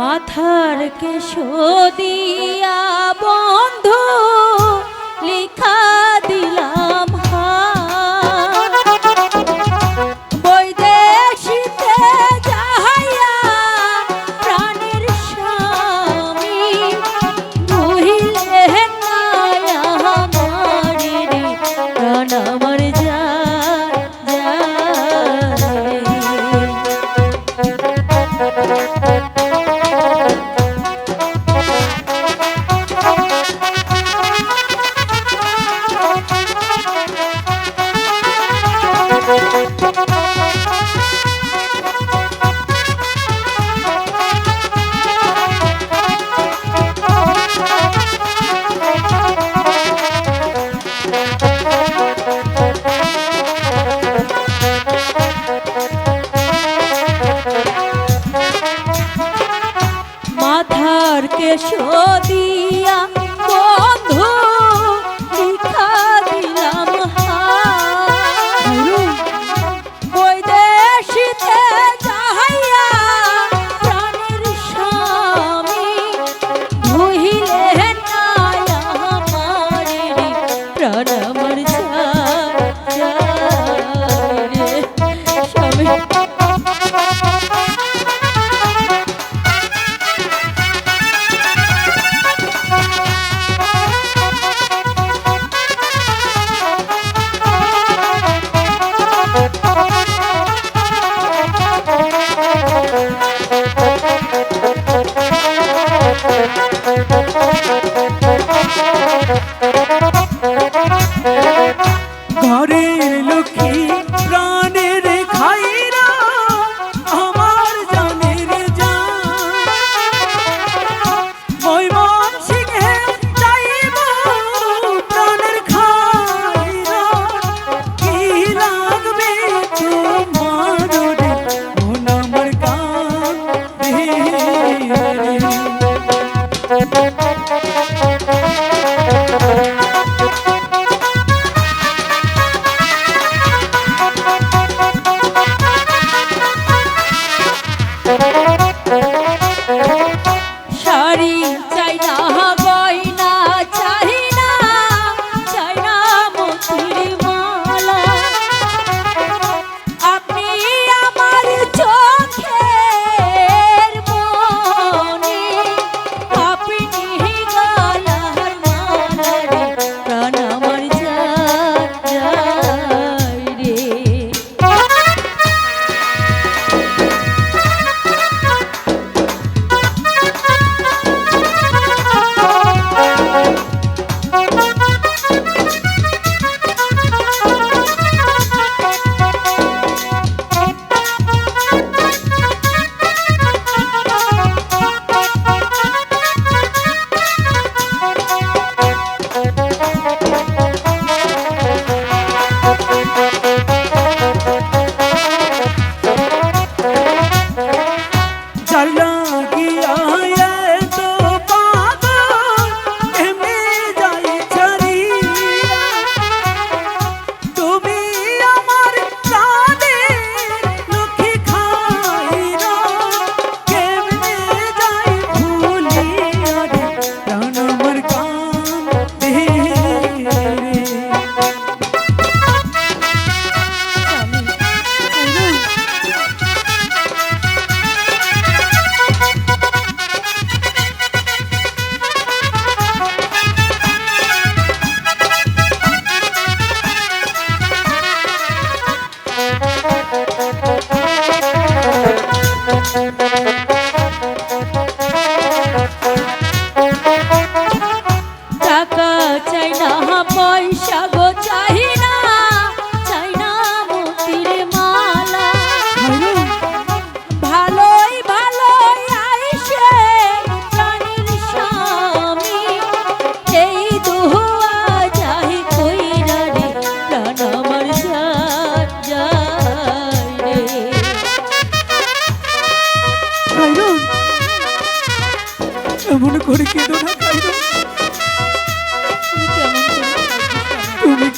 মাথার কেশ দিয়া বন্ধু। সদিয়া বন্ধু লিখা দিলাম বৈদেশিতে যাহাইয়া প্রাণের স্বামী মহিলা ঘরে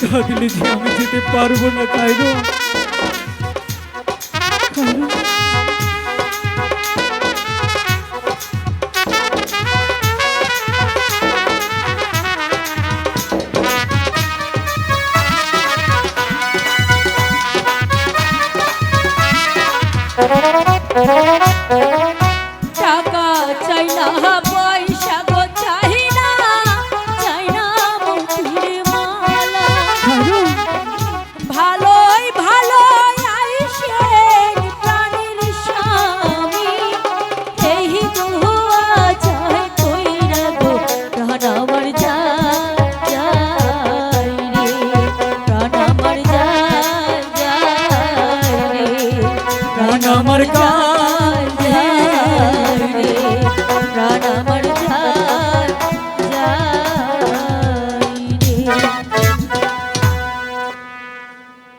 থাকলে যে আমি যেতে পারব না তাই Thank